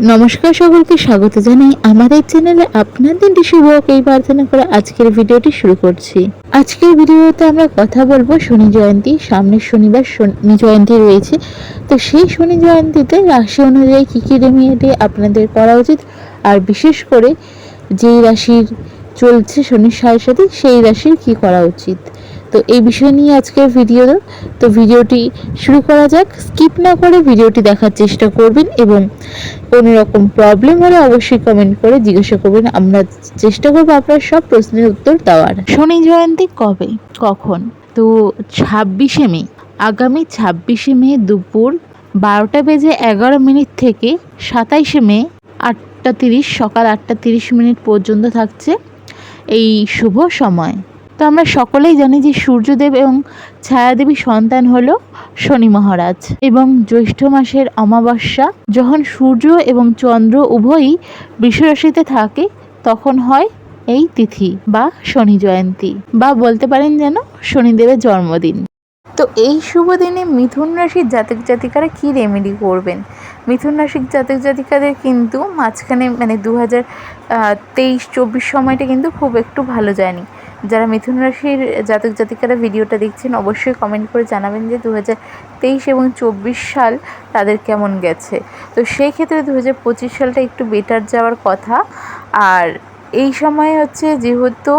নমস্কার সকলকে, স্বাগত জানাই আমাদের চ্যানেলে। আপনাদের শুভ এই প্রার্থনা করে আজকের ভিডিওটি শুরু করছি। আজকের ভিডিওতে আমরা কথা বলব শনি জয়ন্তী। সামনের শনিবার শনি জয়ন্তী রয়েছে। তো সেই শনি জয়ন্তীতে রাশি অনুযায়ী কী কী রেমিডি আপনাদের করা উচিত? আর বিশেষ করে যেই রাশির চলছে শনির সাড়ে সাথে, সেই রাশির কি করা উচিত? তো এই বিষয় নিয়ে আজকের ভিডিও তো ভিডিওটি শুরু করা যাক। স্কিপ না করে ভিডিওটি দেখার চেষ্টা করবেন এবং কোনো রকম প্রবলেম হলে অবশ্যই কমেন্ট করে জিজ্ঞাসা করবেন। আমরা চেষ্টা করব আপনার সব প্রশ্নের উত্তর দেওয়ার। শনি জয়ন্তী কবে? কখন? তো ছাব্বিশে মে। আগামী ছাব্বিশে মে দুপুর বারোটা বেজে এগারো মিনিট থেকে সাতাইশে মে আটটা তিরিশ, সকাল আটটা তিরিশ মিনিট পর্যন্ত থাকছে। এই শুভ সময়। তো আমরা সকলেই জানি যে সূর্যদেব এবং ছায়াদেবী সন্তান হল শনি মহারাজ এবং জ্যৈষ্ঠ মাসের অমাবস্যা। যখন সূর্য এবং চন্দ্র উভয়ই বৃষরাশিতে থাকে, তখন হয় এই তিথি বা শনি জয়ন্তী বা বলতে পারেন যেন শনিদেবের জন্মদিন। তো এই শুভ দিনে মিথুন রাশির জাতক জাতিকারা কী রেমেডি করবেন? মিথুন রাশির জাতক জাতিকাদের কিন্তু মাঝখানে মানে দু হাজার তেইশ, চব্বিশ সময়টা কিন্তু খুব একটু ভালো যায়নি। যারা মিথুন রাশির জাতক জাতিকারা ভিডিওটা দেখছেন, অবশ্যই কমেন্ট করে জানাবেন যে দু তেইশ এবং চব্বিশ সাল তাদের কেমন গেছে। তো সেই ক্ষেত্রে দু হাজার পঁচিশ সালটা একটু বেটার যাওয়ার কথা। আর এই সময় হচ্ছে যেহেতু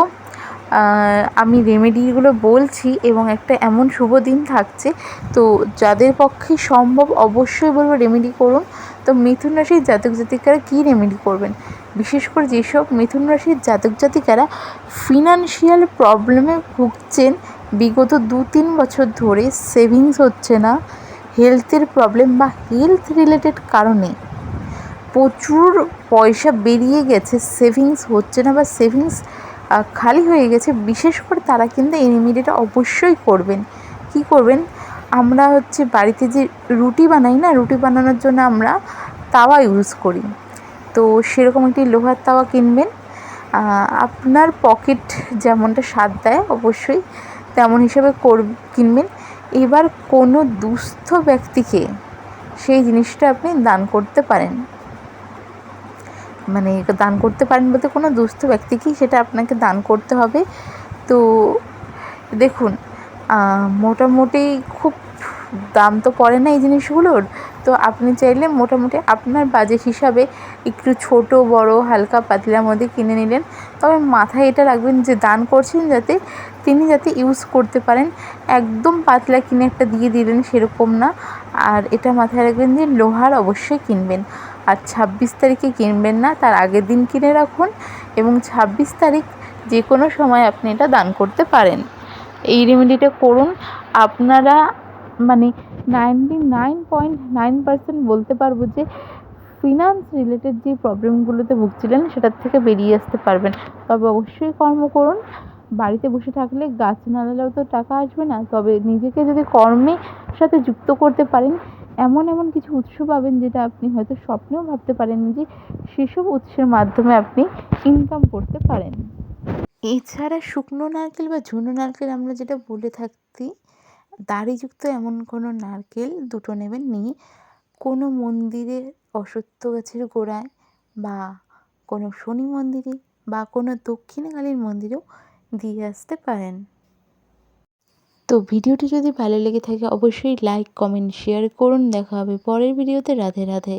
আমি রেমেডিগুলো বলছি এবং একটা এমন শুভ দিন থাকছে। তো যাদের পক্ষে সম্ভব অবশ্যই বলব রেমেডি করুন। তো মিথুন রাশির জাতক জাতিকারা কী রেমেডি করবেন? বিশেষ করে যেসব মিথুন রাশির জাতক জাতিকারা ফিনান্সিয়াল প্রবলেমে ভুগছেন, বিগত দু তিন বছর ধরে সেভিংস হচ্ছে না হেলথের প্রবলেম বা হেলথ রিলেটেড কারণে প্রচুর পয়সা বেরিয়ে গেছে সেভিংস হচ্ছে না বা সেভিংস খালি হয়ে গেছে, বিশেষ করে তারা কিন্তু এই রেমিডিটা অবশ্যই করবেন। কি করবেন? আমরা হচ্ছে বাড়িতে যে রুটি বানাই না, রুটি বানানোর জন্য আমরা তাওয়া ইউজ করি। তো সেরকম একটি লোহার তাওয়া কিনবেন। আপনার পকেট যেমনটা স্বাদ দেয়, অবশ্যই তেমন হিসেবে কর, কিনবেন। এবার কোনো দুস্থ ব্যক্তিকে সেই জিনিসটা আপনি দান করতে পারেন। মানে দান করতে পারেন বলতে কোনো দুস্থ ব্যক্তিকেই সেটা আপনাকে দান করতে হবে। তো দেখুন মোটামুটি খুব দাম তো পড়ে না এই জিনিসগুলোর। তো আপনি চাইলে মোটামুটি আপনার বাজেট হিসাবে একটু ছোট, বড়, হালকা পাতলার মধ্যে কিনে নিলেন। তবে মাথায় এটা রাখবেন যে দান করছেন যাতে তিনি যাতে ইউজ করতে পারেন। একদম পাতলা কিনে একটা দিয়ে দিলেন সেরকম না। আর এটা মাথায় রাখবেন যে লোহার অবশ্যই কিনবেন। আর ছাব্বিশ তারিখে কিনবেন না, তার আগের দিন কিনে রাখুন এবং ছাব্বিশ তারিখ যে কোনো সময় আপনি এটা দান করতে পারেন। এই রেমেডিটা করুন। আপনারা মানে ninety nine point nine percent বলতে পারব যে ফিনান্স রিলেটেড যে প্রবলেমগুলোতে ভুগছিলেন সেটার থেকে বেরিয়ে আসতে পারবেন। তবে অবশ্যই কর্ম করুন। বাড়িতে বসে থাকলে গাছ না লাগালেও তো টাকা আসবে না। তবে নিজেকে যদি কর্মের সাথে যুক্ত করতে পারেন, এমন এমন কিছু উৎস পাবেন যেটা আপনি হয়তো স্বপ্নেও ভাবতে পারেন যে সেসব উৎসের মাধ্যমে আপনি ইনকাম করতে পারেন। এছাড়া শুকনো নারকেল বা ঝুনো নারকেল আমরা যেটা বলে থাকি, দাড়িযুক্ত এমন কোনো নারকেল দুটো নেবেন নিয়ে কোনো মন্দিরে অশ্বত্থ গাছের গোড়ায় বা কোনো শনি মন্দিরে বা কোনো দক্ষিণকালীর মন্দিরেও দিয়ে আসতে পারেন। তো ভিডিওটি যদি ভালো লেগে থাকে, অবশ্যই লাইক কমেন্ট শেয়ার করুন। দেখা হবে পরের ভিডিওতে। রাধে রাধে।